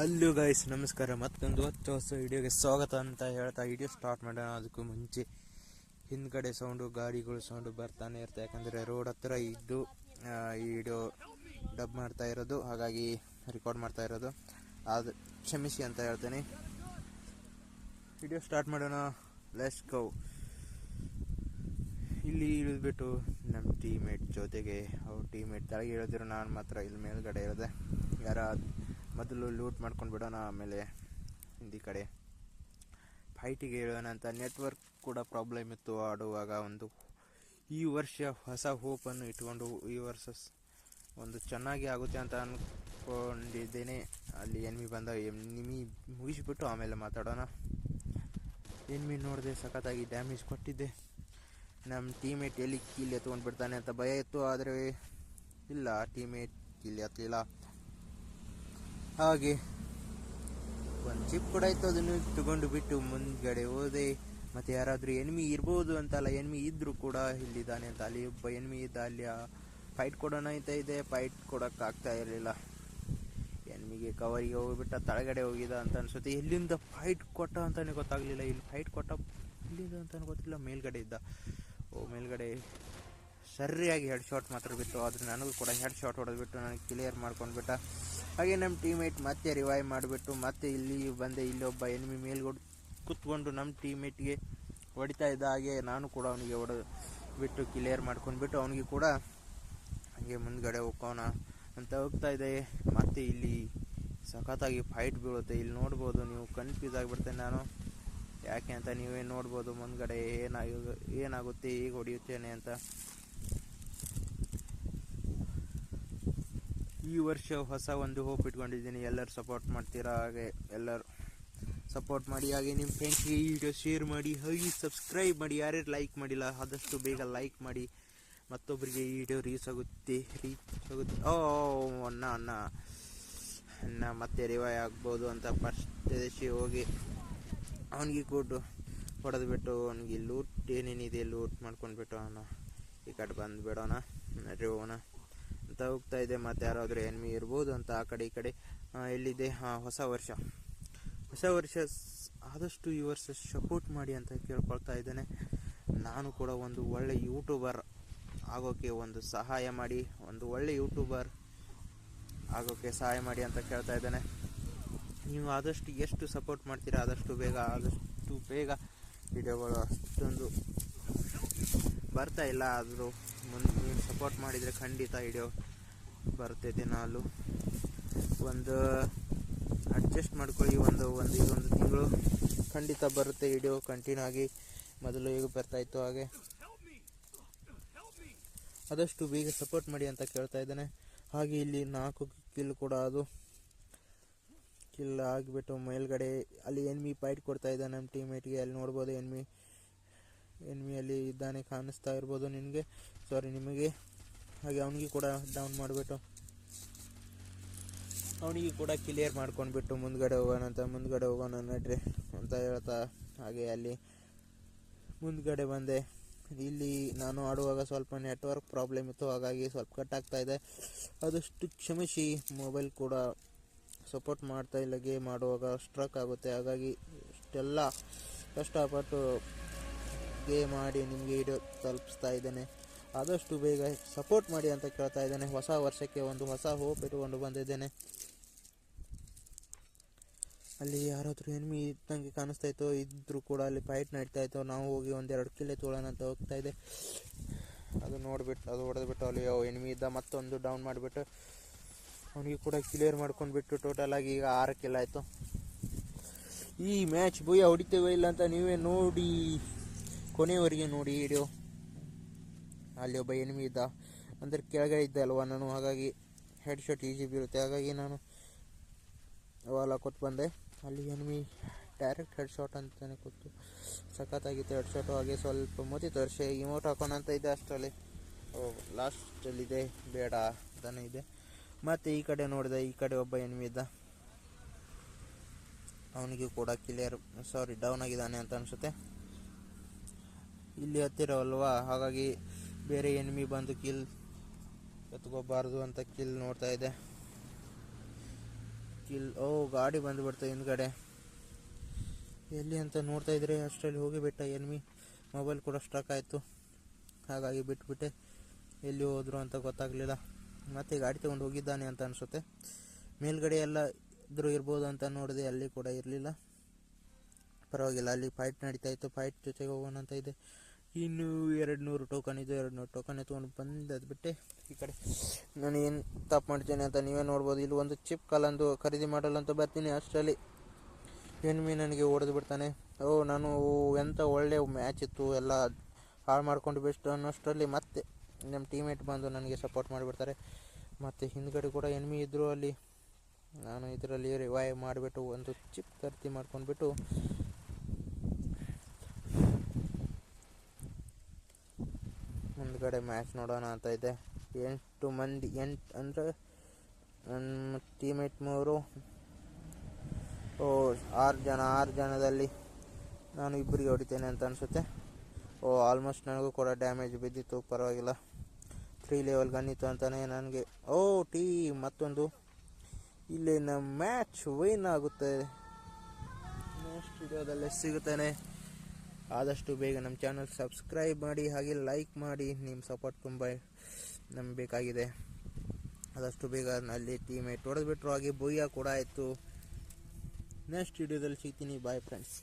Hello guys ನಮಸ್ಕಾರ. ಮತ್ತೊಂದು ಹೊತ್ತು ಹೊಸ ವಿಡಿಯೋಗೆ ಸ್ವಾಗತ ಅಂತ ಹೇಳ್ತಾ ವಿಡಿಯೋ ಸ್ಟಾರ್ಟ್ ಮಾಡೋಣ. ಅದಕ್ಕೂ ಮುಂಚೆ ಹಿಂದ್ಗಡೆ ಸೌಂಡು ಗಾಡಿಗಳು ಸೌಂಡು ಬರ್ತಾನೆ ಇರುತ್ತೆ. ಯಾಕಂದರೆ ರೋಡ್ ಹತ್ರ ಇದ್ದು ಈ ವಿಡಿಯೋ ಡಬ್ ಮಾಡ್ತಾ ಇರೋದು. ಹಾಗಾಗಿ ರೆಕಾರ್ಡ್ ಮಾಡ್ತಾ ಇರೋದು. ಅದು ಕ್ಷಮಿಸಿ ಅಂತ ಹೇಳ್ತೇನೆ. ವಿಡಿಯೋ ಸ್ಟಾರ್ಟ್ ಮಾಡೋಣ. ಲೆಸ್ ಕೌ ಇಲ್ಲಿ ಇಳಿದ್ಬಿಟ್ಟು ನಮ್ಮ ಟೀಮೇಟ್ ಜೊತೆಗೆ, ಅವ್ರ ಟೀಮೇಟ್ ತಳಗೆ ಇಳಿದ್ರು ನಾನು ಮಾತ್ರ ಇಲ್ಲಿ ಮೇಲ್ಗಡೆ ಇರೋದೆ ಯಾರ ಮೊದಲು ಲೂಟ್ ಮಾಡ್ಕೊಂಡು ಬಿಡೋಣ ಆಮೇಲೆ ಹಿಂದಿ ಕಡೆ. ಫೈಟಿಗೆ ಹೇಳೋಣ ಅಂತ ನೆಟ್ವರ್ಕ್ ಕೂಡ ಪ್ರಾಬ್ಲಮ್ ಇತ್ತು ಆಡುವಾಗ ಒಂದು. ಈ ವರ್ಷ ಹೊಸ ಹೋಪನ್ನು ಇಟ್ಕೊಂಡು ಈ ವರ್ಷ ಒಂದು ಚೆನ್ನಾಗಿ ಆಗುತ್ತೆ ಅಂತ ಅಂದ್ಕೊಂಡಿದ್ದೇನೆ ಅಲ್ಲಿ ಎನ್ಮಿ ಬಂದ ಎನ್ಮಿ ಮುಗಿಸ್ಬಿಟ್ಟು ಆಮೇಲೆ ಮಾತಾಡೋಣ. ಎನ್ಮಿ ನೋಡಿದೆ ಸಖತ್ತಾಗಿ ಡ್ಯಾಮೇಜ್ ಕೊಟ್ಟಿದ್ದೆ. ನಮ್ಮ ಟೀಮೇಟ್ ಎಲ್ಲಿ ಕೀಲಿ ಎತ್ಕೊಂಡು ಬಿಡ್ತಾನೆ ಅಂತ ಭಯ ಇತ್ತು, ಆದರೆ ಇಲ್ಲ ಟೀಮೇಟ್ ಕೀಲಿ ಹತ್ತಲಿಲ್ಲ ಹಾಗೆ. ಒಂದು ಚಿಪ್ ಕೂಡ ಇತ್ತು, ಅದನ್ನು ತಗೊಂಡು ಬಿಟ್ಟು ಮುಂದ್ಗಡೆ ಹೋದೆ. ಮತ್ತೆ ಯಾರಾದರೂ ಎನ್ಮಿ ಇರ್ಬೋದು ಅಂತಲ್ಲ ಎನ್ಮಿ ಇದ್ದರೂ ಕೂಡ ಇಲ್ಲಿದ್ದಾನೆ ಅಂತ. ಅಲ್ಲಿ ಒಬ್ಬ ಎನ್ಮಿ ಇದ್ದ, ಅಲ್ಲಿ ಫೈಟ್ ಕೊಡೋಣ ಅಂತ ಇದೆ. ಫೈಟ್ ಕೊಡೋಕ್ಕಾಗ್ತಾ ಇರಲಿಲ್ಲ. ಎನ್ಮಿಗೆ ಕವರಿಗೆ ಹೋಗ್ಬಿಟ್ಟ, ತಳಗಡೆ ಹೋಗಿದ ಅಂತ ಅನ್ಸುತ್ತೆ. ಎಲ್ಲಿಂದ ಫೈಟ್ ಕೊಟ್ಟ ಅಂತಾನೆ ಗೊತ್ತಾಗ್ಲಿಲ್ಲ. ಇಲ್ಲಿ ಫೈಟ್ ಕೊಟ್ಟ ಇಲ್ಲಿಂದ ಅಂತ ಗೊತ್ತಿಲ್ಲ. ಮೇಲ್ಗಡೆ ಇದ್ದ. ಓ, ಮೇಲ್ಗಡೆ ಸರಿಯಾಗಿ ಹೆಡ್ ಶಾಟ್ ಮಾತ್ರ ಬಿತ್ತು. ಆದರೆ ನನಗೂ ಕೂಡ ಹೆಡ್ ಶಾಟ್ ಹೊಡೆದ್ಬಿಟ್ಟು ನನಗೆ ಕ್ಲಿಯರ್ ಮಾಡ್ಕೊಂಡ್ಬಿಟ್ಟ. ಹಾಗೆ ನಮ್ಮ ಟೀಮೇಟ್ ಮತ್ತೆ ರಿವೈವ್ ಮಾಡಿಬಿಟ್ಟು ಮತ್ತೆ ಇಲ್ಲಿ ಬಂದೆ ಇಲ್ಲೊಬ್ಬ ಎನಿಮಿ ಮೇಲ್ಗಡೆ ಕುತ್ಕೊಂಡು ನಮ್ಮ ಟೀಮೇಟ್ಗೆ ಹೊಡಿತಾ ಇದ್ದ ಹಾಗೆ ನಾನು ಕೂಡ ಅವನಿಗೆ ಹೊಡೆ ಬಿಟ್ಟು ಕ್ಲಿಯರ್ ಮಾಡ್ಕೊಂಡ್ಬಿಟ್ಟು ಅವನಿಗೆ ಕೂಡ ಹಾಗೆ ಮುಂದ್ಗಡೆ ಹೋಗೋಣ ಅಂತ ಹೋಗ್ತಾ ಇದೆ ಮತ್ತೆ ಇಲ್ಲಿ ಸಖತ್ತಾಗಿ ಫೈಟ್ ಬೀಳುತ್ತೆ. ಇಲ್ಲಿ ನೋಡ್ಬೋದು, ನೀವು ಕನ್ಫ್ಯೂಸ್ ಆಗಿಬಿಡ್ತೇನೆ ನಾನು. ಯಾಕೆ ಅಂತ ನೀವೇ ನೋಡ್ಬೋದು, ಮುಂದ್ಗಡೆ ಏನಾಗ ಏನಾಗುತ್ತೆ ಈಗ ಹೊಡೆಯುತ್ತೇನೆ ಅಂತ. ಈ ವರ್ಷ ಹೊಸ ಒಂದು ಹೋಪ್ ಇಟ್ಕೊಂಡಿದ್ದೀನಿ. ಎಲ್ಲರೂ ಸಪೋರ್ಟ್ ಮಾಡ್ತೀರಾ? ಹಾಗೆ ಎಲ್ಲರೂ ಸಪೋರ್ಟ್ ಮಾಡಿ. ಹಾಗೆ ನಿಮ್ಮ ಫ್ರೆಂಡ್ಸ್ಗೆ ಈ ವಿಡಿಯೋ ಶೇರ್ ಮಾಡಿ. ಹಾಗೆ ಸಬ್ಸ್ಕ್ರೈಬ್ ಮಾಡಿ. ಯಾರ್ಯಾರು ಲೈಕ್ ಮಾಡಿಲ್ಲ, ಆದಷ್ಟು ಬೇಗ ಲೈಕ್ ಮಾಡಿ. ಮತ್ತೊಬ್ಬರಿಗೆ ಈ ವಿಡಿಯೋ ರೀಚ್ ಆಗುತ್ತೆ. ರೀಚ್ ಆಗುತ್ತೆ. ಓ, ಅಣ್ಣ ಅಣ್ಣ. ಅಣ್ಣ, ಮತ್ತೆ ರಿವೈ ಆಗ್ಬೋದು ಅಂತ ಫಸ್ಟ್ ದೇಶಿ ಹೋಗಿ. ಅವನಿಗೆ ಕೊಟ್ಟು ಹೊಡೆದು ಬಿಟ್ಟು, ಅವನಿಗೆ ಲೂಟ್ ಏನೇನಿದೆ ಲೂಟ್ ಮಾಡ್ಕೊಂಡ್ಬಿಟ್ಟು ಅವನು ಈ ಕಡೆ ಬಂದು ಬಿಡೋಣ ಅಂತ ಹೋಗ್ತಾ ಇದೆ, ಮತ್ತೆ ಯಾರಾದರೂ ಎನ್ಮಿ ಇರ್ಬೋದು ಅಂತ ಆ ಕಡೆ ಈ ಕಡೆ ಎಲ್ಲಿದೆ ಹೊಸ ವರ್ಷ. ಹೊಸ ವರ್ಷ ಆದಷ್ಟು ಈ ವರ್ಷ ಸಪೋರ್ಟ್ ಮಾಡಿ ಅಂತ ಕೇಳ್ಕೊಳ್ತಾ ಇದ್ದೇನೆ. ನಾನು ಕೂಡ ಒಂದು ಒಳ್ಳೆ ಯೂಟ್ಯೂಬರ್ ಆಗೋಕ್ಕೆ ಒಂದು ಸಹಾಯ ಮಾಡಿ, ಒಂದು ಒಳ್ಳೆ ಯೂಟ್ಯೂಬರ್ ಆಗೋಕ್ಕೆ ಸಹಾಯ ಮಾಡಿ ಅಂತ ಕೇಳ್ತಾ ಇದ್ದೇನೆ. ನೀವು ಆದಷ್ಟು ಎಷ್ಟು ಸಪೋರ್ಟ್ ಮಾಡ್ತೀರಾ, ಆದಷ್ಟು ಬೇಗ ಆದಷ್ಟು ಬೇಗ ವಿಡಿಯೋಗಳು ಅಷ್ಟೊಂದು ಬರ್ತಾ ಇಲ್ಲ. ಆದರೂ ಮುಂದೆ ನೀವು ಸಪೋರ್ಟ್ ಮಾಡಿದರೆ ಖಂಡಿತ ವಿಡಿಯೋ ಬರುತ್ತೆ ದಿನಾಲು. ಒಂದು ಅಡ್ಜಸ್ಟ್ ಮಾಡ್ಕೊಳ್ಳಿ, ಒಂದು ಒಂದು, ಇದೊಂದು ತಿಂಗಳು. ಖಂಡಿತ ಬರುತ್ತೆ ವಿಡಿಯೋ ಕಂಟಿನ್ಯೂ ಆಗಿ. ಮೊದಲು ಈಗ ಬರ್ತಾಯಿತ್ತು ಹಾಗೆ. ಆದಷ್ಟು ಬೇಗ ಸಪೋರ್ಟ್ ಮಾಡಿ ಅಂತ ಕೇಳ್ತಾ ಇದ್ದಾನೆ. ಹಾಗೆ ಇಲ್ಲಿ ನಾಲ್ಕು ಕಿಲ್ ಕೂಡ ಅದು. ಕಿಲ್ ಆಗಿಬಿಟ್ಟು ಮೇಲ್ಗಡೆ ಅಲ್ಲಿ ಎನ್ಮಿ ಫೈಟ್ ಕೊಡ್ತಾ ಇದ್ದಾನೆ ನಮ್ಮ ಟೀಮೇಟ್ಗೆ ಅಲ್ಲಿ ನೋಡ್ಬೋದು ಎನ್ಮಿ ಅಲ್ಲಿ ಇದ್ದಾನೆ, ಕಾಣಿಸ್ತಾ ಇರ್ಬೋದು ನಿನಗೆ ಸಾರಿ ನಿಮಗೆ. ಹಾಗೆ ಅವನಿಗೆ ಕೂಡ ಡೌನ್ ಮಾಡಿಬಿಟ್ಟು, ಅವನಿಗೆ ಕೂಡ ಕ್ಲಿಯರ್ ಮಾಡ್ಕೊಂಡ್ಬಿಟ್ಟು ಮುಂದ್ಗಡೆ ಹೋಗೋಣ ಅಂತ, ಮುಂದ್ಗಡೆ ಹೋಗೋಣ ನಡ್ರಿ ಅಂತ ಹೇಳ್ತಾ ಹಾಗೆ ಅಲ್ಲಿ ಮುಂದ್ಗಡೆ ಬಂದೆ. ಇಲ್ಲಿ ನಾನು ಆಡುವಾಗ ಸ್ವಲ್ಪ ನೆಟ್ವರ್ಕ್ ಪ್ರಾಬ್ಲಮ್ ಇತ್ತು, ಹಾಗಾಗಿ ಸ್ವಲ್ಪ ಕಟ್ ಆಗ್ತಾ ಇದೆ. ಆದಷ್ಟು ಕ್ಷಮಿಸಿ ಮೊಬೈಲ್ ಕೂಡ ಸಪೋರ್ಟ್ ಮಾಡ್ತಾ ಇಲ್ಲ ಗೇಮ್ ಆಡುವಾಗ ಸ್ಟ್ರಕ್ ಆಗುತ್ತೆ. ಹಾಗಾಗಿ ಇಷ್ಟೆಲ್ಲ ಕಷ್ಟಪಟ್ಟು ಗೇಮ್ ಆಡಿ ನಿಮಗೆ ವಿಡಿಯೋ ತಲುಪಿಸ್ತಾ ಇದ್ದೇನೆ. ಆದಷ್ಟು ಬೇಗ ಸಪೋರ್ಟ್ ಮಾಡಿ ಅಂತ ಕೇಳ್ತಾ ಇದ್ದೇನೆ. ಹೊಸ ವರ್ಷಕ್ಕೆ ಒಂದು ಹೊಸ ಹೋಪ್ ಇಟ್ಟುಕೊಂಡು ಬಂದಿದ್ದೇನೆ. ಅಲ್ಲಿ ಯಾರಾದರೂ ಎನ್ಮಿ ಇದ್ದಂಗೆ ಕಾಣಿಸ್ತಾ ಇತ್ತು, ಇದ್ರೂ ಕೂಡ ಅಲ್ಲಿ ಫೈಟ್ ನಡೀತಾ ಇತ್ತು. ನಾವು ಹೋಗಿ ಒಂದೆರಡು ಕಿಲೆ ತೋಳೋಣ ಅಂತ ಹೋಗ್ತಾ ಇದೆ ಅದು ನೋಡಿಬಿಟ್ಟು ಅದು ಹೊಡೆದ್ಬಿಟ್ಟು ಅಲ್ಲಿ ಎನ್ಮಿ ಇದ್ದ ಮತ್ತೊಂದು ಡೌನ್ ಮಾಡಿಬಿಟ್ಟು ಅವನಿಗೆ ಕೂಡ ಕ್ಲಿಯರ್ ಮಾಡ್ಕೊಂಡ್ಬಿಟ್ಟು ಟೋಟಲ್ ಆಗಿ ಈಗ ಆರು ಕಿಲ್ ಆಯಿತು. ಈ ಮ್ಯಾಚ್ ಭೂಯ ಹೊಡಿತೇವೆ ಇಲ್ಲ ಅಂತ ನೀವೇ ನೋಡಿ ಕೊನೆಯವರೆಗೆ ನೋಡಿ ವಿಡಿಯೋ ಅಲ್ಲಿ ಒಬ್ಬ ಎನಿಮಿ ಇದ್ದ. ಅಂದರೆ ಕೆಳಗಡೆ ಇದ್ದೆ ಅಲ್ವಾ ನಾನು, ಹಾಗಾಗಿ ಹೆಡ್ ಶಾಟ್ ಈಜಿ ಬೀರುತ್ತೆ ಹಾಗಾಗಿ ನಾನು ಅವೆಲ್ಲ ಕೊಟ್ಟು ಬಂದೆ. ಅಲ್ಲಿ ಎನಿಮಿ ಡೈರೆಕ್ಟ್ ಹೆಡ್ ಶಾಟ್ ಅಂತಾನೆ ಕೊಟ್ಟು, ಸಖತ್ತಾಗಿತ್ತು ಹೆಡ್ ಶಾಟು ಹಾಗೆ ಸ್ವಲ್ಪ ಮೋತಿ ತೋರಿಸಿ ಇಮೋಟ್ ಹಾಕೋಣ ಅಂತ ಇದೆ ಅಷ್ಟರಲ್ಲಿ. ಓ ಲಾಸ್ಟಲ್ಲಿದೆ ಬೇಡ ಅಂತಾನೆ ಇದೆ. ಮತ್ತು ಈ ಕಡೆ ನೋಡಿದೆ, ಈ ಕಡೆ ಒಬ್ಬ ಎನಿಮಿ ಇದ್ದ. ಅವನಿಗೆ ಕೂಡ ಕ್ಲಿಯರ್ ಸಾರಿ ಡೌನ್ ಆಗಿದ್ದಾನೆ ಅಂತ ಅನಿಸುತ್ತೆ. ಇಲ್ಲಿ ಹತ್ತಿರವಲ್ವಾ ಹಾಗಾಗಿ ಬೇರೆ ಎನಿಮಿ ಬಂದು ಕಿಲ್ ಎತ್ಕೋಬಾರ್ದು ಅಂತ ಕಿಲ್ ನೋಡ್ತಾ ಇದೆ. ಕಿಲ್ ಓ, ಗಾಡಿ ಬಂದುಬಿಡ್ತು ಹಿಂದ್ಗಡೆ. ಎಲ್ಲಿ ಅಂತ ನೋಡ್ತಾ ಇದ್ರೆ ಅಷ್ಟರಲ್ಲಿ ಹೋಗಿಬಿಟ್ಟ ಎನ್ಮಿ ಮೊಬೈಲ್ ಕೂಡ ಸ್ಟ್ರಕ್ ಆಯಿತು. ಹಾಗಾಗಿ ಬಿಟ್ಬಿಟ್ಟೆ. ಎಲ್ಲಿ ಹೋದ್ರು ಅಂತ ಗೊತ್ತಾಗಲಿಲ್ಲ. ಮತ್ತೆ ಗಾಡಿ ತೊಗೊಂಡು ಹೋಗಿದ್ದಾನೆ ಅಂತ ಅನಿಸುತ್ತೆ. ಮೇಲ್ಗಡೆ ಎಲ್ಲ ಇದ್ರೂ ಇರ್ಬೋದು ಅಂತ ನೋಡಿದೆ. ಅಲ್ಲಿ ಕೂಡ ಇರಲಿಲ್ಲ. ಪರವಾಗಿಲ್ಲ, ಅಲ್ಲಿ ಫೈಟ್ ನಡೀತಾ ಇತ್ತು. ಫೈಟ್ ಜೊತೆಗೆ ಹೋಗೋಣ ಅಂತ ಇದೆ. ಇನ್ನು ಎರಡು ನೂರು ಟೋಕನ್ ಇದು ಎರಡು ನೂರು ಟೋಕನ್ ಎತ್ಕೊಂಡು ಬಂದು ಬಿಟ್ಟೆ. ಈ ಕಡೆ ನಾನು ಏನು ತಪ್ಪು ಮಾಡ್ತೇನೆ ಅಂತ ನೀವೇ ನೋಡ್ಬೋದು. ಇಲ್ಲಿ ಒಂದು ಚಿಪ್ ಕಲ್ಲಂದು ಖರೀದಿ ಮಾಡಲ್ಲ ಅಂತ ಬರ್ತೀನಿ ಅಷ್ಟರಲ್ಲಿ. ಎನ್ಮಿ ನನಗೆ ಹೊಡೆದು ಬಿಡ್ತಾನೆ. ಓ, ನಾನು ಎಂಥ ಒಳ್ಳೆ ಮ್ಯಾಚ್ ಇತ್ತು. ಎಲ್ಲ ಹಾಳು ಮಾಡ್ಕೊಂಡು ಬೆಸ್ಟ್ ಅನ್ನೋಷ್ಟರಲ್ಲಿ ಮತ್ತೆ ನಮ್ಮ ಟೀಮೇಟ್ ಬಂದು ನನಗೆ ಸಪೋರ್ಟ್ ಮಾಡಿಬಿಡ್ತಾರೆ. ಮತ್ತು ಹಿಂದ್ಗಡೆ ಕೂಡ ಎನ್ಮಿ ಇದ್ದರು ಅಲ್ಲಿ. ನಾನು ಇದರಲ್ಲಿ ರಿವೈವ್ ಮಾಡಿಬಿಟ್ಟು ಒಂದು ಚಿಪ್ ಖರೀದಿ ಮಾಡ್ಕೊಂಡ್ಬಿಟ್ಟು ಮುಂದ್ಗಡೆ ಮ್ಯಾಚ್ ನೋಡೋಣ ಅಂತ ಇದೆ. ಎಂಟು ಮಂದಿ, ಎಂಟು ಅಂದರೆ ನನ್ನ ಟೀಮೇಟ್ ಮೂರು. ಓ, ಆರು ಜನ, ಆರು ಜನದಲ್ಲಿ ನಾನು ಇಬ್ಬರಿಗೆ ಹೊಡಿತೇನೆ ಅಂತ ಅನಿಸುತ್ತೆ. ಓ ಆಲ್ಮೋಸ್ಟ್ ನನಗೂ ಕೂಡ ಡ್ಯಾಮೇಜ್ ಬಿದ್ದಿತ್ತು, ಪರವಾಗಿಲ್ಲ. ತ್ರೀ ಲೆವೆಲ್ ಗನ್ನಿತ್ತು ಅಂತಲೇ ನನಗೆ. ಓ ಟೀ ಮತ್ತೊಂದು. ಇಲ್ಲಿ ನಮ್ಮ ಮ್ಯಾಚ್ ವಿನ್ ಆಗುತ್ತೆ ನೆಕ್ಸ್ಟ್ ವಿಡಿಯೋದಲ್ಲೇ ಸಿಗುತ್ತೇನೆ. ಆದಷ್ಟು ಬೇಗ ನಮ್ಮ ಚಾನಲ್ ಸಬ್ಸ್ಕ್ರೈಬ್ ಮಾಡಿ, ಹಾಗೆ ಲೈಕ್ ಮಾಡಿ. ನಿಮ್ಮ ಸಪೋರ್ಟ್ ತುಂಬ ನಮ್ಗೆ ಬೇಕಾಗಿದೆ. ಆದಷ್ಟು ಬೇಗ ಅಲ್ಲಿ ಟೀಮೇಟ್ ಹೊಡೆದ್ಬಿಟ್ರು, ಹಾಗೆ ಬೊಯ್ಯ ಕೂಡ ಆಯಿತು. ನೆಕ್ಸ್ಟ್ ವಿಡಿಯೋದಲ್ಲಿ ಸಿಗ್ತೀನಿ. Bye friends